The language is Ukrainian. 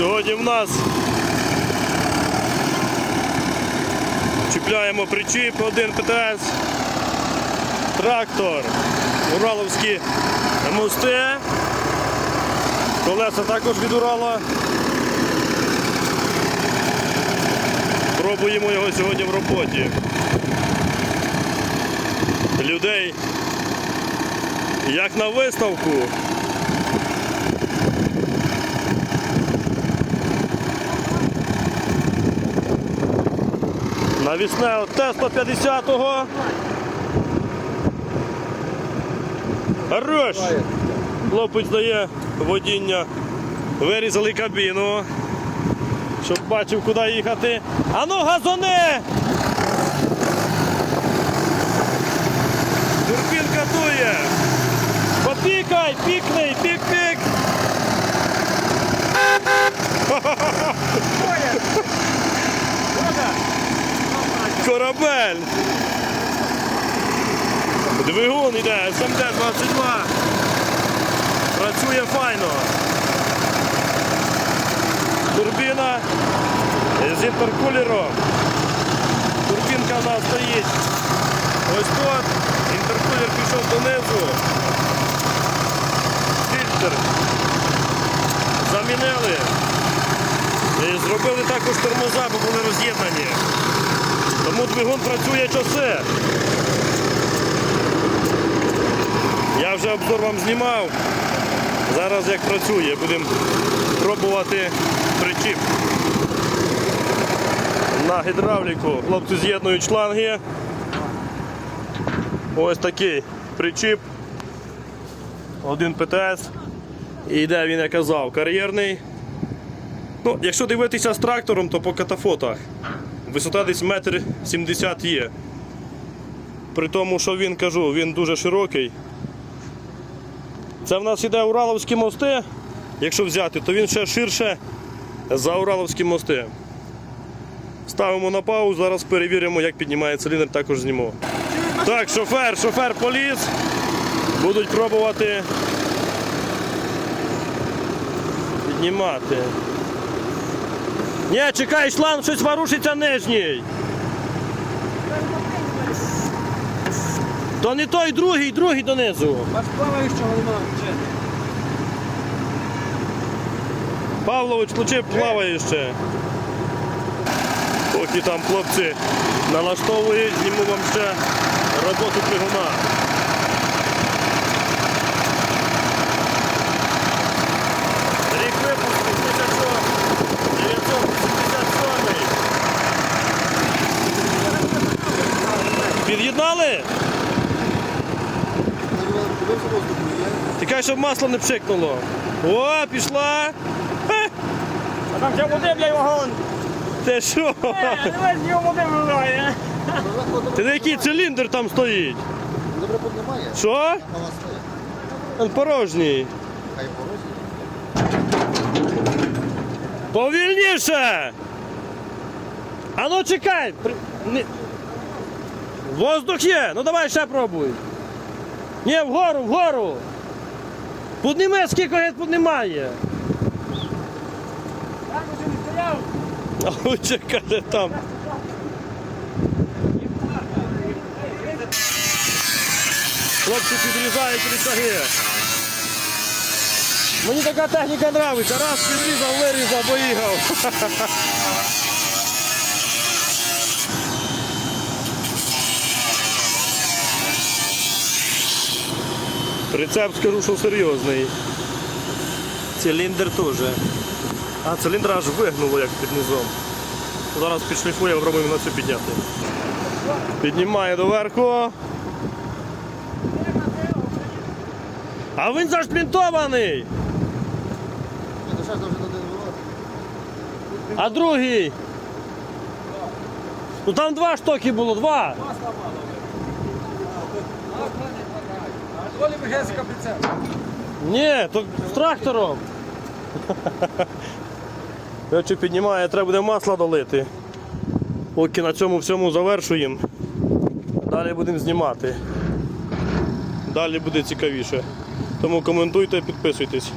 Сьогодні в нас чіпляємо причіп, один ПТС, трактор, Ураловські мости, колеса також від Урала. Пробуємо його сьогодні в роботі. Людей як на виставку. Навісне от Т-150-го. Хорош! Хлопець дає водіння. Вирізали кабіну. Щоб бачив, куди їхати. Ану, газони! Турбінка дує! Корабель! Двигун йде, СМД-22. Працює файно. Турбіна з інтеркулером. Турбінка в нас стоїть. Ось тут. Інтеркулер пішов донизу. Фільтр. Замінили. І зробили також тормоза, бо були роз'єднані. Тому двигун працює часи. Я вже обзор вам знімав. Зараз як працює, будемо пробувати причіп. На гідравліку хлопці з'єднують шланги. Ось такий причіп. Один ПТС. І йде він, я казав, кар'єрний. Ну, якщо дивитися з трактором, то по катафотах. Висота десь метр сімдесят є. При тому, що він кажу, він дуже широкий. Це в нас іде Ураловські мости. Якщо взяти, то він ще ширше за Ураловські мости. Ставимо на паузу, зараз перевіримо, як піднімає циліндр, також зніму. Так, шофер, шофер поліз. Будуть пробувати піднімати. Ні, чекай, шланг, щось ворушиться нижній. То не той, другий, другий донизу. Бач плаваючого нема вже. Павлович плаває ще. Поки там хлопці налаштовують, зніму вам ще роботу двигуна. Під'єднали? Кажеш, щоб масло не пшикнуло. О, пішла. Хе, А там вже води, бля, вагон. Ти що? Дивись, його води. Ти на який циліндр там стоїть? Добре піднімає, Що? а вас стоїть. Він порожній. Хай порозі. Повільніше! А ну чекай! При- не- Воздух є! Ну давай ще пробуй. Ні, вгору, вгору! Підніми, скільки геть піднімає. А ну чекай там. Хлопці підрізають рычаги. Мені така техніка подобається. Раз підрізав, вирізав, поїхав. Прицеп скажу, що серйозний. Циліндр теж. А циліндр аж вигнуло як під низом. Зараз підшліфує, пробуємо на цю підняти. Піднімає доверху. А він зашплінтований! Вилот. А другий. Ну там два штоки було, два. А долі геска прицеп. Ні, то з трактором. Коротше, піднімає, треба буде масло долити. Поки на цьому всьому завершуємо. Далі будемо знімати. Далі буде цікавіше. Тому коментуйте, підписуйтесь.